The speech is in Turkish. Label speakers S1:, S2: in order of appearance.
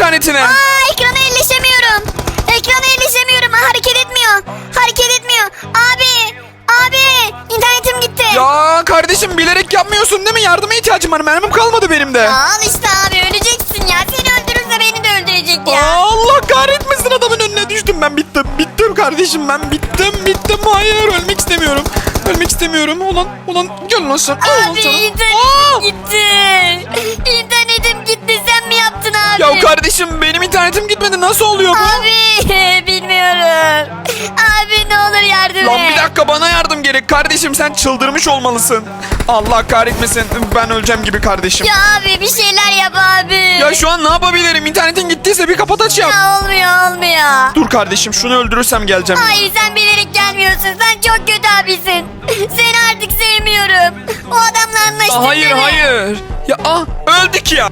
S1: internetine.
S2: Aa ekrana elleşemiyorum. Ekrana elleşemiyorum. Ha, Hareket etmiyor. Hareket etmiyor. Abi. Abi. internetim gitti.
S1: Ya kardeşim bilerek yapmıyorsun değil mi? Yardıma ihtiyacım var. Mermim kalmadı benim de.
S2: Al işte abi öleceksin ya. Seni öldürürse beni de öldürecek ya.
S1: Allah kahretmesin adamın önüne düştüm ben bittim. Bittim kardeşim ben bittim bittim. Hayır ölmek istemiyorum. Ölmek istemiyorum. Ulan ulan gel lan sen.
S2: Abi
S1: sana.
S2: internetim
S1: Aa!
S2: gitti.
S1: Kardeşim benim internetim gitmedi. Nasıl oluyor bu?
S2: Abi bilmiyorum. Abi ne olur yardım
S1: Lan
S2: et.
S1: bir dakika bana yardım gerek. Kardeşim sen çıldırmış olmalısın. Allah kahretmesin. Ben öleceğim gibi kardeşim.
S2: Ya abi bir şeyler yap abi.
S1: Ya şu an ne yapabilirim? İnternetin gittiyse bir kapat aç yap.
S2: Ya olmuyor olmuyor.
S1: Dur kardeşim şunu öldürürsem geleceğim.
S2: Hayır sen bilerek gelmiyorsun. Sen çok kötü abisin. Seni artık sevmiyorum. O adamla anlaştın
S1: Hayır
S2: değil mi?
S1: hayır. Ya ah öldük ya.